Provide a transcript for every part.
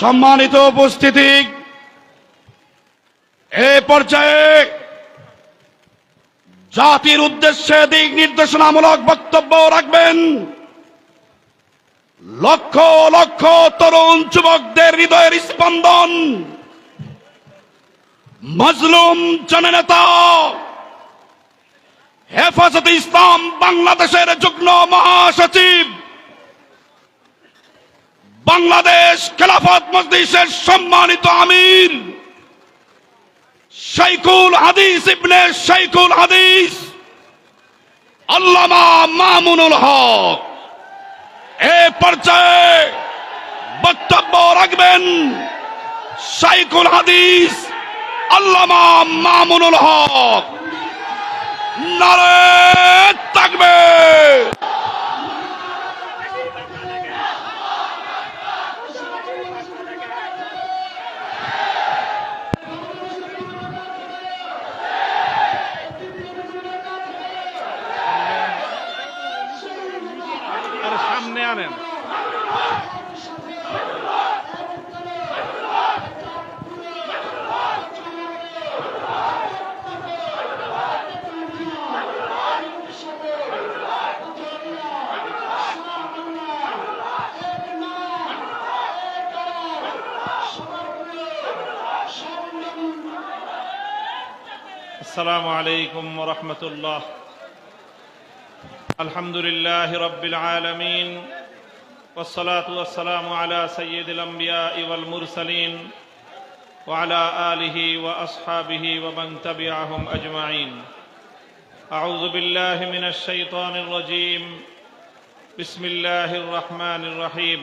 সম্মানিত উপস্থিতি। এ পর্যায়ে জাতির উদ্দেশ্যে দিক নির্দেশনামূলক বক্তব্য রাখবেন লক্ষ লক্ষ তরুণ যুবকদের হৃদয়ের স্পন্দন। মজলুম জননেতা হেফাজত ইসলাম বাংলাদেশের যুগ্ম মহাসচিব বাংলাদেশ খেলাফত মজলিসের সম্মানিত আমির শাইকুল হাদিস ইবনে শাইকুল হাদিস। আল্লামা মামুনুল হক। এ পর্যায়ে বক্তব্য রাখবেন শাইকুল হাদিস আল্লামা মামুনুল হক। নারে থাকবে। السلام عليكم ورحمة الله. الحمد لله رب العالمين والصلاة والسلام على سيد الأنبياء والمرسلين وعلى آله وأصحابه ومن تبعهم أجمعين. أعوذ بالله من الشيطان الرجيم. بسم الله الرحمن الرحيم.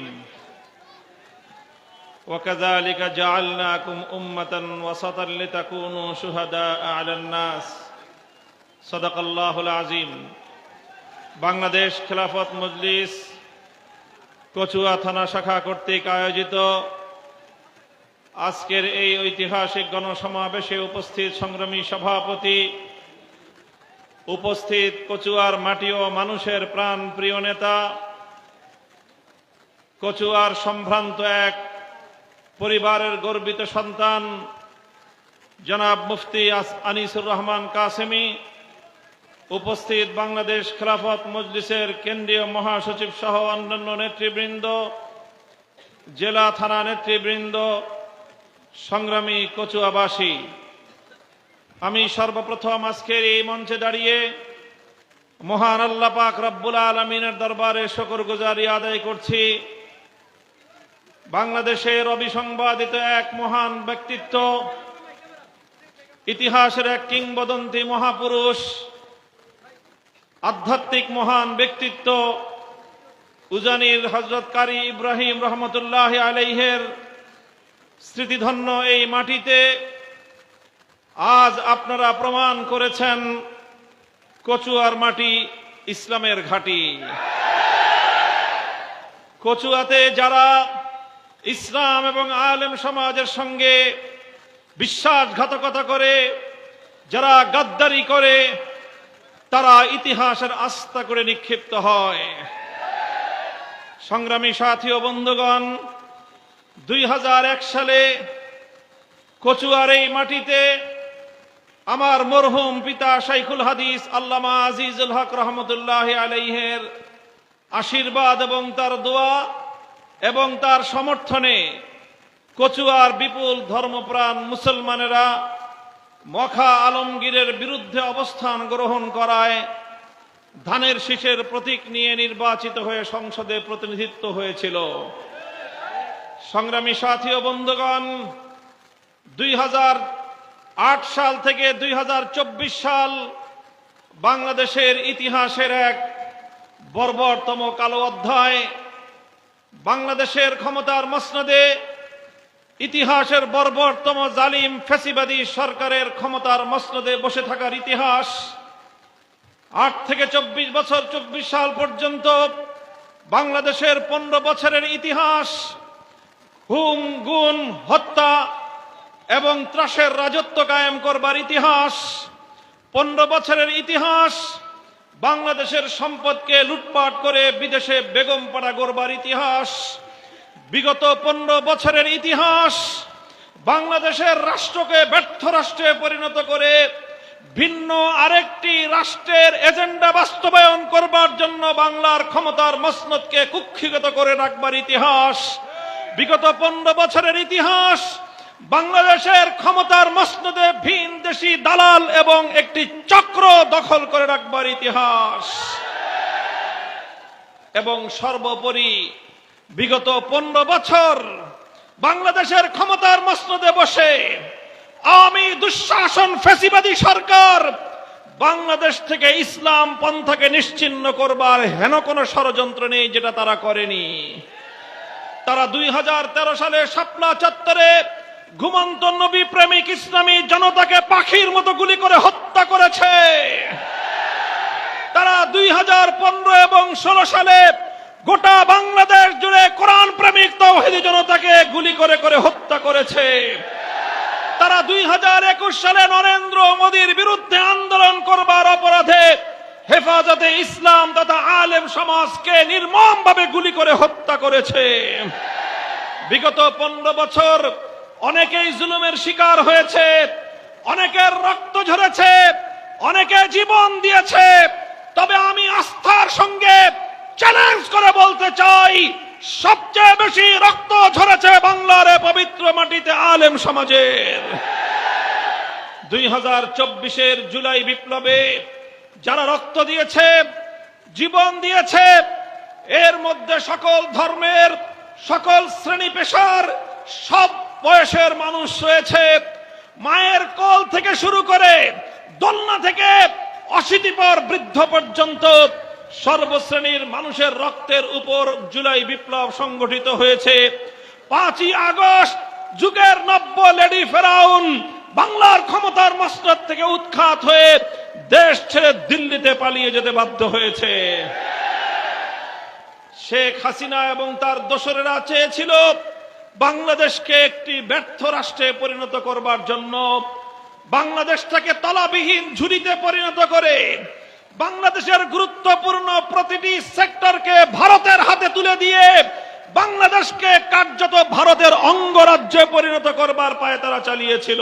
وكذلك جعلناكم أمة وسطا لتكونوا شهداء على الناس صدق الله العظيم বাংলাদেশ খেলাফত মজলিস কচুয়া থানা শাখা কর্তৃক আয়োজিত আজকের এই ঐতিহাসিক গণসমাবেশে উপস্থিত সংগ্রামী সভাপতি উপস্থিত কচুয়ার মাটি ও মানুষের প্রাণ প্রিয় নেতা কচুয়ার সম্ভ্রান্ত এক পরিবারের গর্বিত সন্তান, জনাব মুফতি আনিসুর রহমান কাসেমি, উপস্থিত বাংলাদেশ খেলাফত মজলিসের কেন্দ্রীয় মহাসচিব সহ অন্যান্য নেতৃবৃন্দ, জেলা থানা নেতৃবৃন্দ, সংগ্রামী কচুয়াবাসী। আমি সর্বপ্রথম আজকের এই মঞ্চে দাঁড়িয়ে মহান আল্লাহ পাক রব্বুল আলমিনের দরবারে শকর গুজারি আদায় করছি। বাংলাদেশের অবিসংবাদিত এক মহান ব্যক্তিত্ব, ইতিহাসের এক কিংবদন্তি মহাপুরুষ, আধ্যাত্মিক মহান ব্যক্তিত্ব, উজানির হজরত কারি ইব্রাহিম রহমতুল্লাহ আলাইহের স্মৃতিধন্য এই মাটিতে আজ আপনারা প্রমাণ করেছেন কচুয়ার মাটি ইসলামের ঘাঁটি। কচুয়াতে যারা ইসলাম এবং আলেম সমাজের সঙ্গে বিশ্বাসঘাতকতা করে, যারা গাদ্দারি করে, তারা ইতিহাসের আস্থা করে নিক্ষিপ্ত হয়। সংগ্রামী সাথী ও বন্ধুগণ, দুই হাজার এক সালে কচুয়ার এই মাটিতে আমার মরহুম পিতা শাইখুল হাদিস আল্লামা আজিজুল হক রহমতুল্লাহ আলাইহের আশীর্বাদ এবং তার দোয়া এবং তার সমর্থনে কচুয়ার বিপুল ধর্মপ্রাণ মুসলমানেরা মখা আলমগীরের বিরুদ্ধে অবস্থান গ্রহণ করায় ধানের শীষের প্রতীক নিয়ে নির্বাচিত হয়ে সংসদে প্রতিনিধিত্ব হয়েছিল। সংগ্রামী সাথী ও বন্ধুগণ, দুই সাল থেকে দুই হাজার চব্বিশ সাল বাংলাদেশের ইতিহাসের এক বর্বরতম কালো অধ্যায় বাংলাদেশের ক্ষমতার মসনদে ইতিহাসের বর্বরতম জালিম ফেসিবাদী সরকারের ক্ষমতার মসনদে বসে থাকার ইতিহাস, আট থেকে চব্বিশ বছর চব্বিশ সাল পর্যন্ত বাংলাদেশের পনেরো বছরের ইতিহাস, হুম, গুণ, হত্যা এবং ত্রাসের রাজত্ব কায়েম করবার ইতিহাস, পনেরো বছরের ইতিহাস বাংলাদেশের সম্পদকে লুটপাট করে বিদেশে বেগম পাড়া গড়বার ইতিহাস। বিগত পনেরো বছরের ইতিহাস, বাংলাদেশের রাষ্ট্রকে ব্যর্থ রাষ্ট্রে পরিণত করে ভিন্ন আরেকটি রাষ্ট্রের এজেন্ডা বাস্তবায়ন করবার জন্য বাংলার ক্ষমতার মসনদকে কুক্ষিগত করে রাখবার ইতিহাস। বিগত পনেরো বছরের ইতিহাস বাংলাদেশের ক্ষমতার মসনদে ভিন দেশি দালাল এবং একটি চক্র দখল করে রাখবার ইতিহাস। এবং সর্বোপরি বিগত পনেরো বছর বাংলাদেশের ক্ষমতার মসনদে বসে আওয়ামী দুঃশাসন ফেসিবাদী সরকার বাংলাদেশ থেকে ইসলাম পন্থাকে নিশ্চিন্ন করবার হেন কোনো ষড়যন্ত্র নেই যেটা তারা করেনি। তারা দুই হাজার তেরো সালে শাপলা চত্বরে ঘুমন্ত নবী প্রেমিক ইসলামী জনতাকে পাখির মতো গুলি করে হত্যা করেছে। তারা দুই হাজার পনেরো এবং ষোলো সালে গোটা বাংলাদেশ জুড়ে কোরআন প্রেমিক তৌহিদি জনতাকে গুলি করে করে হত্যা করেছে। তারা দুই হাজার একুশ সালে নরেন্দ্র মোদীর বিরুদ্ধে আন্দোলন করবার অপরাধে হেফাজতে ইসলাম তথা আলেম সমাজকে নির্মম ভাবে গুলি করে হত্যা করেছে। বিগত পনেরো বছর অনেকেই জুলুমের শিকার হয়েছে, অনেকের রক্ত ঝরেছে, অনেকে জীবন দিয়েছে। তবে আমি আস্থার সঙ্গে চ্যালেঞ্জ করে বলতে চাই, সবচেয়ে বেশি রক্ত ঝরেছে বাংলার পবিত্র মাটিতে আলেম সমাজের। দুই হাজার চব্বিশের জুলাই বিপ্লবে যারা রক্ত দিয়েছে, জীবন দিয়েছে, এর মধ্যে সকল ধর্মের, সকল শ্রেণি পেশার, সব বয়সের মানুষ রয়েছে, মায়ের কোল থেকে শুরু করে দোলনা থেকে অশীতিপর বৃদ্ধ পর্যন্ত সর্বশ্রেণীর মানুষের রক্তের উপর জুলাই বিপ্লব সংগঠিত হয়েছে। পাঁচই আগস্ট, যুগের নব্য লেডি ফেরাউন বাংলার ক্ষমতার মসনদ থেকে উৎখাত হয়ে দেশ ছেড়ে দিল্লিতে পালিয়ে যেতে বাধ্য হয়েছে। শেখ হাসিনা এবং তার দোসরেরা চেয়েছিল বাংলাদেশকে একটি ব্যর্থ রাষ্ট্রে পরিণত করবার জন্য বাংলাদেশটাকে তলাবিহীন ঝুড়িতে পরিণত করে বাংলাদেশের গুরুত্বপূর্ণ প্রতিটি সেক্টরকে ভারতের হাতে তুলে দিয়ে বাংলাদেশকে কার্যত ভারতের অঙ্গরাজ্যে পরিণত করবার পায়ে তারা চালিয়েছিল।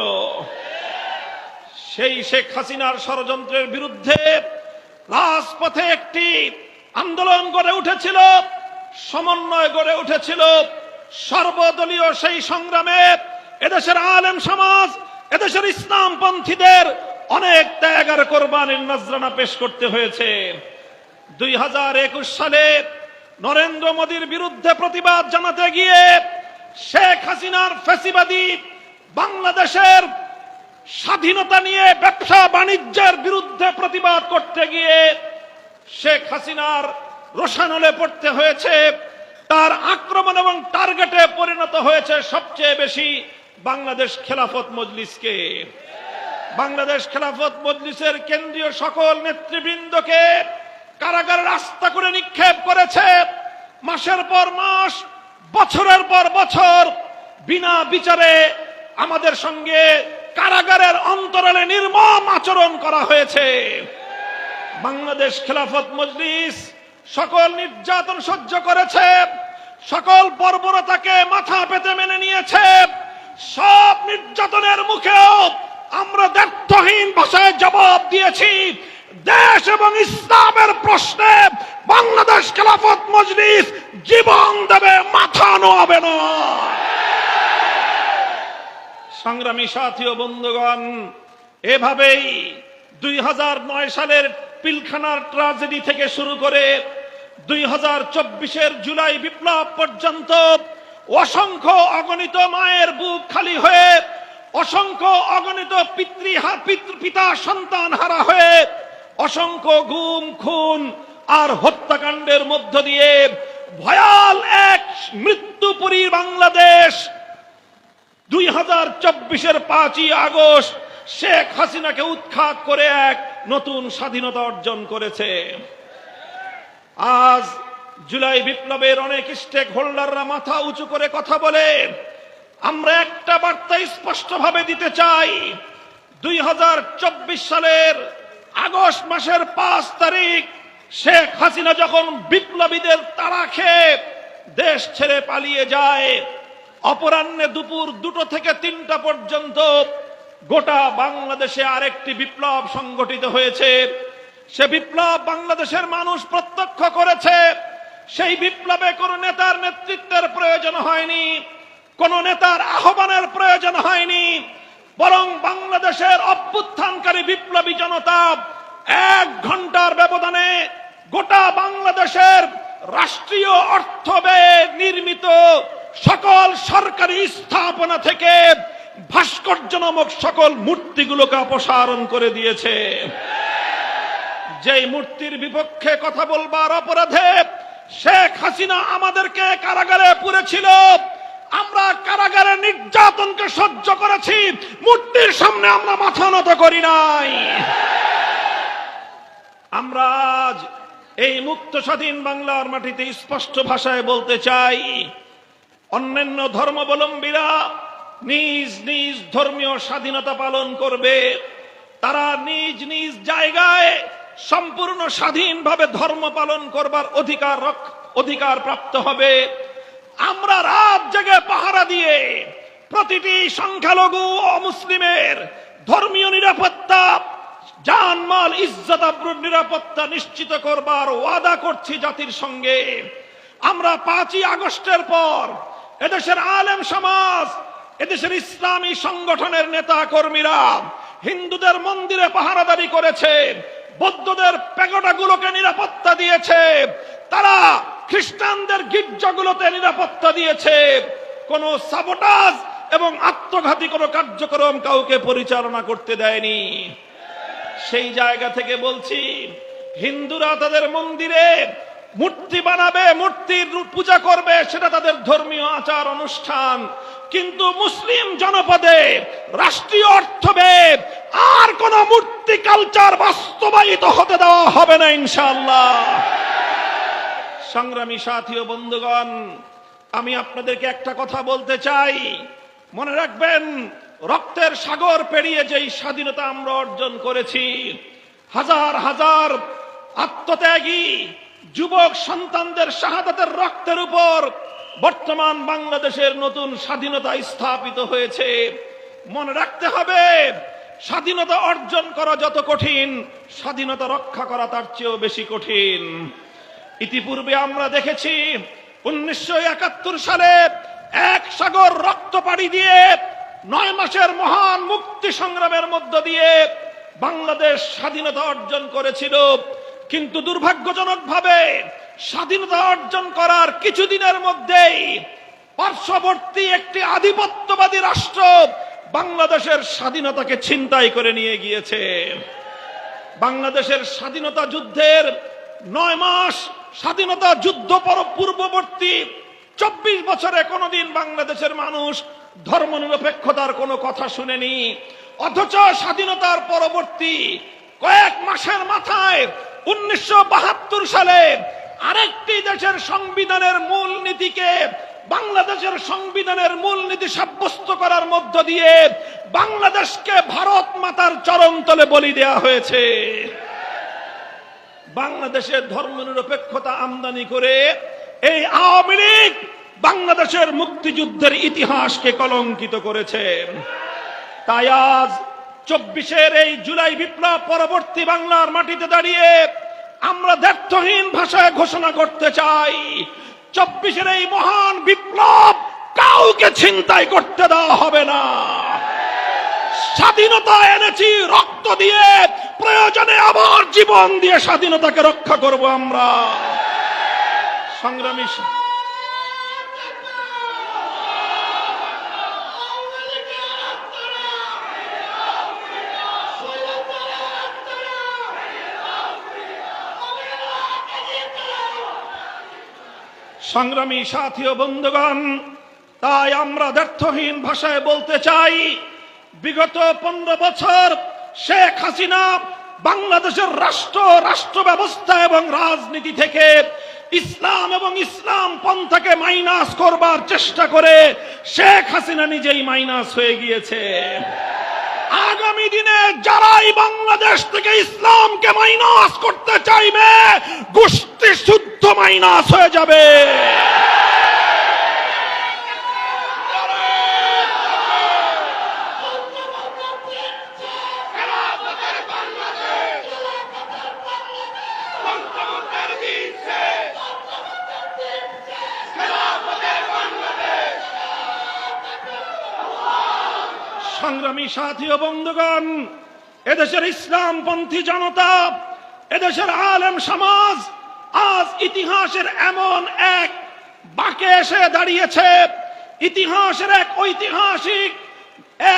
সেই শেখ হাসিনার ষড়যন্ত্রের বিরুদ্ধে রাজপথে একটি আন্দোলন গড়ে উঠেছিল, সমন্বয় গড়ে উঠেছিল সর্বদলীয় সেই সংগ্রামে এদেশের আলেম সমাজ, এদেশের ইসলামপন্থীদের অনেক ত্যাগ আর কোরবানির নজরানা পেশ করতে হয়েছে। দুই হাজার একুশ সালে নরেন্দ্র মোদীর বিরুদ্ধে প্রতিবাদ জানাতে গিয়ে শেখ হাসিনার ফেসিবাদী বাংলাদেশের স্বাধীনতা নিয়ে ব্যবসা বাণিজ্যের বিরুদ্ধে প্রতিবাদ করতে গিয়ে শেখ হাসিনার রোশানলে পড়তে হয়েছে তার আক্রমণ এবং টার্গেটে পরিণত হয়েছে সবচেয়ে বেশি বাংলাদেশ খেলাফত মজলিসকে। বাংলাদেশ খেলাফত মজলিসের কেন্দ্রীয় সকল নেতৃবৃন্দকে কারাগারে রাস্তা করে নিক্ষেপ করেছে। মাসের পর মাস, বছরের পর বছর বিনা বিচারে আমাদের সঙ্গে কারাগারের অন্তরালে নির্মম আচরণ করা হয়েছে। বাংলাদেশ খেলাফত মজলিস সকল নির্যাতন সহ্য করেছে। সকল বর্বরতাকে মাথা পেতে মেনে নিয়েছে। সব নির্যাতনের মুখেও আমরা দ্ব্যর্থহীন ভাষায় জবাব দিয়েছি। দেশ এবং ইসলামের প্রশ্নে বাংলাদেশ খেলাফত মজলিস জীবন দেবে মাথা নোয়াবে না। সংগ্রামী সাথী ও বন্ধুগণ, এভাবেই দুই হাজার নয় সালের পিলখানার ট্রাজেডি থেকে শুরু করে দুই হাজার চব্বিশের জুলাই বিপ্লব পর্যন্ত অসংখ্য অগণিত মায়ের বুক খালি হয়ে, অসংখ্য অগণিত পিতৃ পিতৃ- সন্তান হারা হয়ে, অসংখ্য গুম, খুন আর হত্যাকাণ্ডের মধ্য দিয়ে ভয়াল এক মৃত্যুপুরী বাংলাদেশ। দুই হাজার চব্বিশের পাঁচই আগস্ট শেখ হাসিনাকে উৎখাত করে এক নতুন স্বাধীনতা অর্জন করেছে। আজ জুলাই বিপ্লবের অনেক স্টেক হোল্ডাররা মাথা উঁচু করে কথা বলে, আমরা একটা বার্তা স্পষ্টভাবে দিতে চাই। দুই হাজার চব্বিশ সালের আগস্ট মাসের পাঁচ তারিখ, শেখ হাসিনা যখন বিপ্লবীদের তাড়া খেয়ে দেশ ছেড়ে পালিয়ে যায়, অপরাহ্নে দুপুর দুটো থেকে তিনটা পর্যন্ত গোটা বাংলাদেশে আরেকটি বিপ্লব সংগঠিত হয়েছে। সে বিপ্লব বাংলাদেশের মানুষ প্রত্যক্ষ করেছে। সেই বিপ্লবে কোন নেতার নেতৃত্বের প্রয়োজন হয়নি, কোন নেতার আহ্বানের প্রয়োজন হয়নি। বরং বাংলাদেশের অভ্যুত্থানকারী বিপ্লবী জনতা এক ঘণ্টার ব্যবধানে গোটা বাংলাদেশের রাষ্ট্রীয় অর্থ নির্মিত সকল সরকারি স্থাপনা থেকে ভাস্কর্য নামক সকল মূর্তিগুলোকে অপসারণ করে দিয়েছে। যেই মূর্তির বিপক্ষে কথা বলবার অপরাধে শেখ হাসিনা আমাদেরকে কারাগারে পুরেছিল। আমরা কারাগারে নির্যাতনকে সহ্য করেছি। মূর্তির সামনে আমরা মাথা নত করি নাই। আমরা আজ এই মুক্ত স্বাধীন বাংলার মাটিতে স্পষ্ট ভাষায় বলতে চাই, অন্যান্য ধর্মাবলম্বীরা নিজ নিজ ধর্মীয় স্বাধীনতা পালন করবে। তারা নিজ নিজ জায়গায় সম্পূর্ণ স্বাধীনভাবে ধর্ম পালন করবার অধিকার অধিকার প্রাপ্ত হবে। আমরা রাত জেগে পাহারা দিয়ে প্রতিটি সংখ্যালঘু অমুসলিমের ধর্মীয় নিরাপত্তা, জানমাল, ইজ্জত, আব্রুর নিরাপত্তা নিশ্চিত করবার ওয়াদা করছি জাতির সঙ্গে। আমরা পাঁচই আগস্টের পর এদেশের আলেম সমাজ, এদেশের ইসলামী সংগঠনের নেতা কর্মীরা হিন্দুদের মন্দিরে পাহারাদারি করেছে। বৌদ্ধদের প্যাগোডাগুলোকে নিরাপত্তা দিয়েছে। তারা খ্রিস্টানদের গির্জা গির্জাগুলোতে নিরাপত্তা দিয়েছে। কোন সাবোটাজ এবং আত্মঘাতী কোনো কার্যক্রম কাউকে পরিচালনা করতে দেয়নি। সেই জায়গা থেকে বলছি, হিন্দুরা তাদের মন্দিরে মূর্তি বানাবে, মূর্তির পূজা করবে, সেটা তাদের ধর্মীয় আচার, অনুষ্ঠান। কিন্তু মুসলিম জনপদে, রাষ্ট্রীয় অর্থবে আর কোন মূর্তি কালচার বাস্তবায়িত হতে দেওয়া হবে না ইনশাআল্লাহ। সংগ্রামী সাথী ও বন্ধুগণ, আমি আপনাদেরকে একটা কথা বলতে চাই। মনে রাখবেন, রক্তের সাগর পেরিয়ে যেই স্বাধীনতা আমরা অর্জন করেছি, হাজার হাজার আত্মত্যাগী, যুবক সন্তানদের শাহাদাতের রক্তের উপর বর্তমান বাংলাদেশের নতুন স্বাধীনতা স্থাপিত হয়েছে। মনে রাখতে হবে, স্বাধীনতা অর্জন করা যত কঠিন, স্বাধীনতা রক্ষা করা তার চেয়েও বেশি কঠিন। ইতিপূর্বে আমরা দেখেছি, উনিশশো একাত্তর সালে এক সাগর রক্ত পাড়ি দিয়ে নয় মাসের মহান মুক্তি সংগ্রামের মধ্য দিয়ে বাংলাদেশ স্বাধীনতা অর্জন করেছিল। কিন্তু দুর্ভাগ্যজনক ভাবে স্বাধীনতা অর্জন করার কিছুদিনের মধ্যেই পার্শ্ববর্তী একটি আধিপত্যবাদী রাষ্ট্র বাংলাদেশের স্বাধীনতাকে ছিনতাই করে নিয়ে গিয়েছে। বাংলাদেশের স্বাধীনতা যুদ্ধের নয় মাস স্বাধীনতা যুদ্ধ পর- পূর্ববর্তী চব্বিশ বছরে কোনোদিন বাংলাদেশের মানুষ ধর্মনিরপেক্ষতার কোনো কথা শুনেনি। অথচ স্বাধীনতার পরবর্তী কয়েক মাসের মাথায় উনিশশো বাহাত্তর সালে আরেকটি দেশের সংবিধানের মূল নীতিকে বাংলাদেশের সংবিধানের মূলনীতি সাব্যস্ত করার মধ্য দিয়ে বাংলাদেশকে ভারত মাতার চরমতলে বলি দেয়া হয়েছে। বাংলাদেশের ধর্মনিরপেক্ষতা আমদানি করে এই আওয়ামী লীগ বাংলাদেশের মুক্তিযুদ্ধের ইতিহাসকে কলঙ্কিত করেছে। তাই আজ চব্বিশের এই জুলাই বিপ্লব পরবর্তী বাংলার মাটিতে দাঁড়িয়ে আমরা দ্ব্যর্থহীন ভাষায় ঘোষণা করতে চাই। চব্বিশের এই মহান বিপ্লব কাউকে ছিনতাই করতে দেওয়া হবে না। স্বাধীনতা এনেছি, রক্ত দিয়ে, প্রয়োজনে আবার জীবন দিয়ে স্বাধীনতাকে রক্ষা করব আমরা। সংগ্রামী সংগ্রামী সাথী ও বন্ধুগণ, তাই আমরা ব্যর্থহীন ভাষায় বলতে চাই, বিগত পনেরো বছর শেখ হাসিনা বাংলাদেশের রাষ্ট্র রাষ্ট্র ব্যবস্থা এবং রাজনীতি থেকে ইসলাম এবং ইসলাম পন্থাকে মাইনাস করবার চেষ্টা করে শেখ হাসিনা নিজেই মাইনাস হয়ে গিয়েছে। আগামী দিনে যারাই বাংলাদেশ থেকে ইসলামকে মাইনাস করতে চাইবে গোষ্ঠী শুদ্ধ মাইনাস হয়ে যাবে। সংগ্রামী সাথী ও বন্ধুগণ, এদেশের ইসলামপন্থী জনতা, এদেশের আলেম সমাজ, আজ ইতিহাসের এমন এক বাঁকে এসে দাঁড়িয়েছে। ইতিহাসের এক ঐতিহাসিক,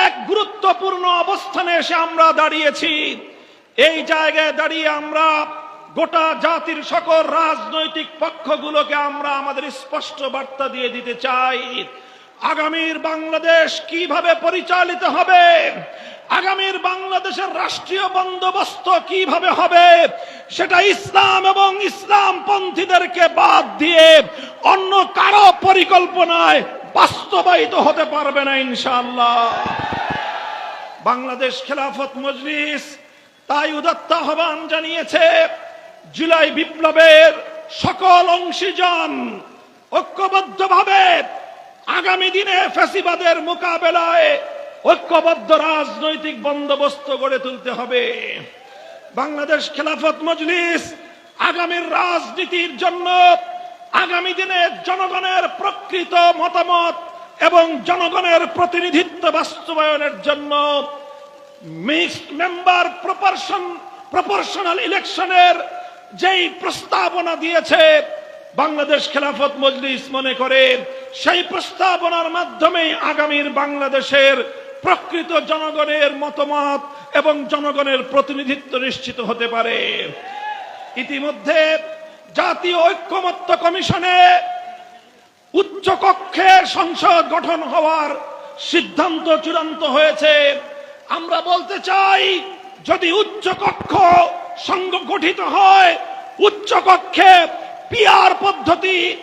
এক গুরুত্বপূর্ণ অবস্থানে এসে আমরা দাঁড়িয়েছি। এই জায়গায় দাঁড়িয়ে আমরা গোটা জাতির সকল রাজনৈতিক পক্ষগুলোকে আমরা আমাদের স্পষ্ট বার্তা দিয়ে দিতে চাই। আগামীর বাংলাদেশ কীভাবে পরিচালিত হবে? আগামীর বাংলাদেশের রাষ্ট্রীয় বন্দোবস্ত কীভাবে হবে? সেটা ইসলাম এবং ইসলাম পন্থীদেরকে বাদ দিয়ে অন্য কারও পরিকল্পনায় বাস্তবায়িত হতে পারবে না, ইনশাআল্লাহ। বাংলাদেশ খেলাফত মজলিস তাই উদাত্ত আহ্বান জানিয়েছে, জুলাই বিপ্লবের সকল অংশীজন ঐক্যবদ্ধভাবে আগামী দিনে ফ্যাসিবাদের মোকাবেলায় ঐক্যবদ্ধ রাজনৈতিক বন্দোবস্ত গড়ে তুলতে হবে। বাংলাদেশ খেলাফত মজলিস আগামীর রাজনীতির জন্য আগামী দিনে জনগণের প্রকৃত মতামত এবং জনগণের প্রতিনিধিত্ব বাস্তবায়নের জন্য মেম্বার প্রপোর্শন, প্রপোর্শনাল ইলেকশনের যেই প্রস্তাবনা দিয়েছে, বাংলাদেশ খেলাফত মজলিস মনে করে সেই প্রস্তাবনার মাধ্যমে আগামীর বাংলাদেশের প্রকৃত জনগণের মতামত এবং জনগণের প্রতিনিধিত্ব নিশ্চিত হতে পারে। ইতিমধ্যে জাতীয় ঐক্যমত্য কমিশনে উচ্চ কক্ষের সংসদ গঠন হওয়ার সিদ্ধান্ত চূড়ান্ত হয়েছে। আমরা বলতে চাই, যদি উচ্চ কক্ষ সংগঠিত হয়, উচ্চ কক্ষে পিআর পদ্ধতি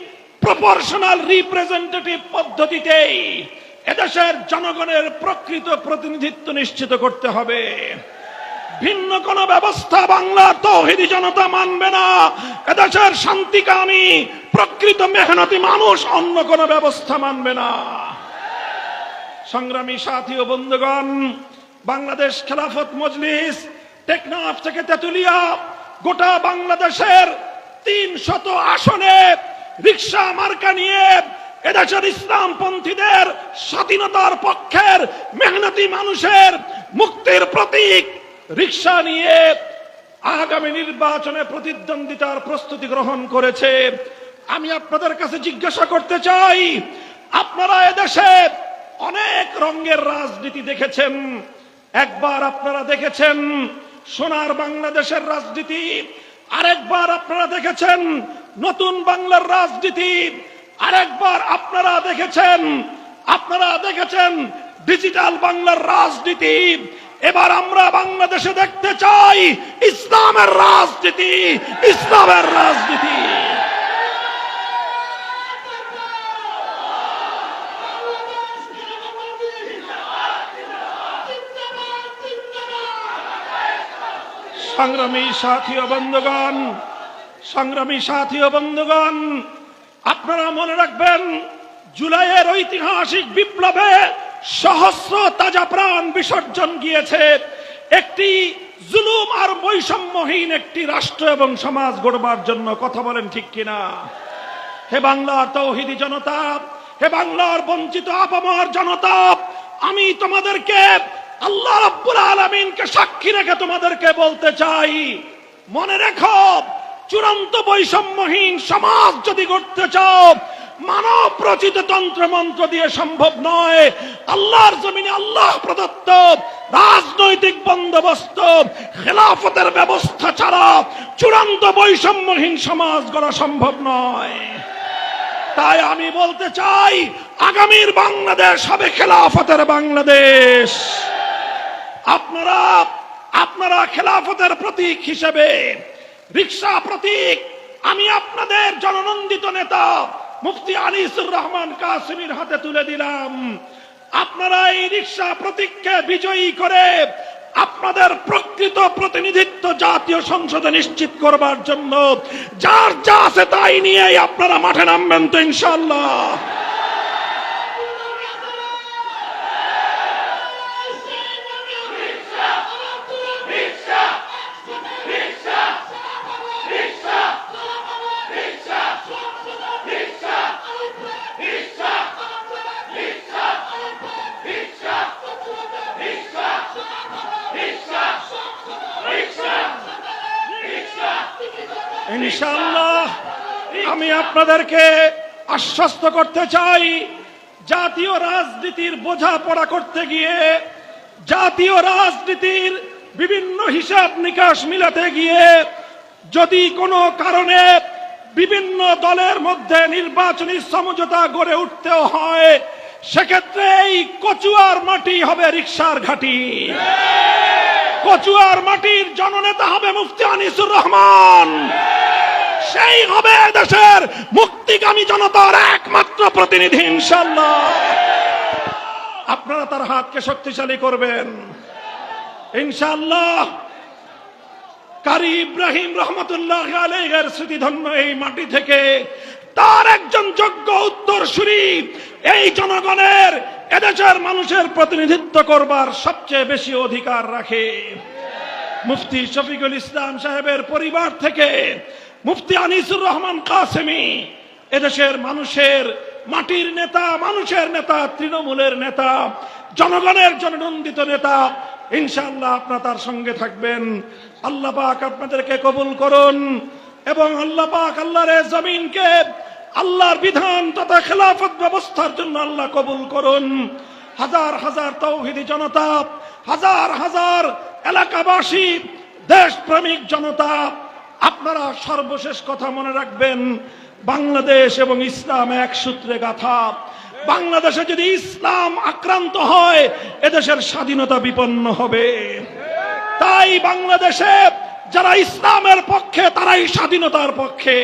প্রপোর্শনাল রিপ্রেজেন্টেটিভ পদ্ধতিতেই এদেশের জনগণের প্রকৃত প্রতিনিধিত্ব নিশ্চিত করতে হবে। ভিন্ন কোন ব্যবস্থা বাংলার তৌহিদি জনতা মানবে না। এদেশের শান্তিকামী, প্রকৃত মেহনতি মানুষ অন্য কোন ব্যবস্থা মানবে না। সংগ্রামী সাথী ও বন্ধুগণ, বাংলাদেশ খেলাফত মজলিস, টেকনাফ থেকে তেতুলিয়া গোটা বাংলাদেশের তিন শত আসনে রিক্সা মার্কা নিয়ে এদেশের ইসলাম পন্থীদের স্বাধীনতার পক্ষের মেহনতি মানুষের মুক্তির প্রতীক রিক্সা নিয়ে আগামী নির্বাচনে প্রতিদ্বন্দ্বিতার প্রস্তুতি গ্রহণ করেছে। আমি আপনাদের কাছে জিজ্ঞাসা করতে চাই, আপনারা এদেশে অনেক রঙের রাজনীতি দেখেছেন। একবার আপনারা দেখেছেন সোনার বাংলাদেশের রাজনীতি, আরেকবার আপনারা দেখেছেন নতুন বাংলার রাজনীতি। আরেকবার আপনারা দেখেছেন আপনারা দেখেছেন ডিজিটাল বাংলার রাজনীতি। এবার আমরা বাংলাদেশে দেখতে চাই ইসলামের রাজনীতি ইসলামের রাজনীতি। সংগ্রামী সাথী বন্ধুগণ সংগ্রামী সাথী ও বন্ধুগণ, আপনারা মনে রাখবেন, জুলাইয়ের ঐতিহাসিক বিপ্লবে সহস্র তাজা প্রাণ বিসর্জন গিয়েছে। একটি জুলুম আর বৈষম্যহীন একটি রাষ্ট্র এবং সমাজ গড়বার জন্য কথা বলেন ঠিক কিনা? হে বাংলার তৌহিদি জনতা, হে বাংলার বঞ্চিত আপামার জনতা, আমি তোমাদেরকে আল্লাহ রাব্বুল আলামিনকে সাক্ষী রেখে তোমাদেরকে বলতে চাই। মনে রেখো চূড়ান্ত বৈষম্যহীন সমাজ যদি গড়তে চাও, মানব রচিত তন্ত্র মন্ত্র দিয়ে সম্ভব নয়। আল্লাহর জমিনে আল্লাহ প্রদত্ত রাজনৈতিক বন্দোবস্ত, খেলাফতের ব্যবস্থা ছাড়া চূড়ান্ত বৈষম্যহীন সমাজ গড়া সম্ভব নয়। তাই আমি বলতে চাই, আগামীর বাংলাদেশ হবে খেলাফতের বাংলাদেশ। আপনারা আপনারা খেলাফতের প্রতীক হিসেবে রিক্সা প্রতীক, আমি আপনাদের জননন্দিত নেতা মুফতি আনিসুর রহমান কাসিমির হাতে তুলে দিলাম। আপনারা এই রিক্সা প্রতীককে বিজয়ী করে আপনাদের প্রকৃত প্রতিনিধিত্ব জাতীয় সংসদে নিশ্চিত করবার জন্য, যার যা আছে তাই নিয়ে আপনারা মাঠে নামবেন তো ইনশাল্লাহ আমি আপনাদেরকে আশ্বস্ত করতে চাই, জাতীয় রাজনীতির বোঝাপড়া করতে গিয়ে, জাতীয় রাজনীতির বিভিন্ন হিসাব নিকাশ মিলাতে গিয়ে, যদি কোনো কারণে বিভিন্ন দলের মধ্যে নির্বাচনী সমঝোতা গড়ে উঠতেও হয়, সেক্ষেত্রে এই কচুয়ার মাটি হবে রিক্সার ঘাটি। কচুয়ার মাটির জননেতা হবে মুফতি আনিসুর রহমান। সেই হবে দেশের মুক্তিকামী জনতার একমাত্র প্রতিনিধি ইনশাল্লাহ আপনারা তার হাতকে শক্তিশালী করবেন। ইনশাল্লাহ কারি ইব্রাহিম রহমতুল্লাহ আলাইহের স্মৃতিধন্য এই মাটি থেকে তার একজন যোগ্য উত্তরসূরি এই জনগণের এদেশের মানুষের প্রতিনিধিত্ব করবার সবচেয়ে বেশি অধিকার রাখে। মুফতি শফিকুল ইসলাম সাহেবের পরিবার থেকে মুফতি আনিসুর রহমান কাসেমি, এদেশের মানুষের মাটির নেতা, মানুষের নেতা, তৃণমূলের নেতা, জনগণের জননন্দিত নেতা, ইনশাআল্লাহ আপনারা তার সঙ্গে থাকবেন। আল্লাহ পাক আপনাদেরকে কবুল করুন এবং আল্লাহ পাক আল্লাহর জমিনকে আল্লাহর বিধান তথা খেলাফত ব্যবস্থার জন্য আল্লাহ কবুল করুন। হাজার হাজার তৌহিদি জনতা, হাজার হাজার এলাকাবাসী, দেশপ্রেমিক জনতা আপনারা সর্বশেষ কথা মনে রাখবেন, বাংলাদেশ এবং ইসলাম এক সূত্রে গাথা। বাংলাদেশে যদি ইসলাম আক্রান্ত হয়, এদেশের স্বাধীনতা বিপন্ন হবে। তাই বাংলাদেশে যারা ইসলামের পক্ষে, তারাই স্বাধীনতার পক্ষে।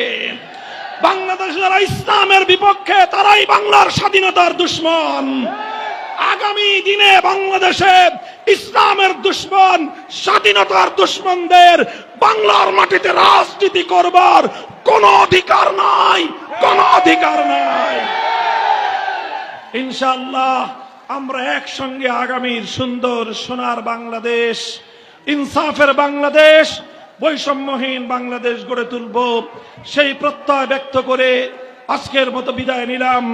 বাংলাদেশে যারা ইসলামের বিপক্ষে, তারাই বাংলার স্বাধীনতার দুশ্মন। আগামী দিনে বাংলাদেশে ইসলামের দুশ্মন, স্বাধীনতার দুশ্মনদের বাংলার মাটিতে রাজনীতি করবার কোন অধিকার নাই কোন অধিকার নাই ইনশাল্লাহ আমরা একসঙ্গে আগামীর সুন্দর সোনার বাংলাদেশ ইনসাফের বাংলাদেশ বৈষম্যহীন বাংলাদেশ গড়ে তুলব সেই প্রত্যয় ব্যক্ত করে আজকের মতো বিদায় নিলাম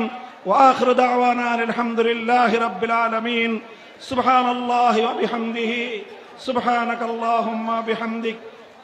واخر دعوانا أن الحمد لله رب العالمين سبحان الله وبحمده سبحانك اللهم بحمدك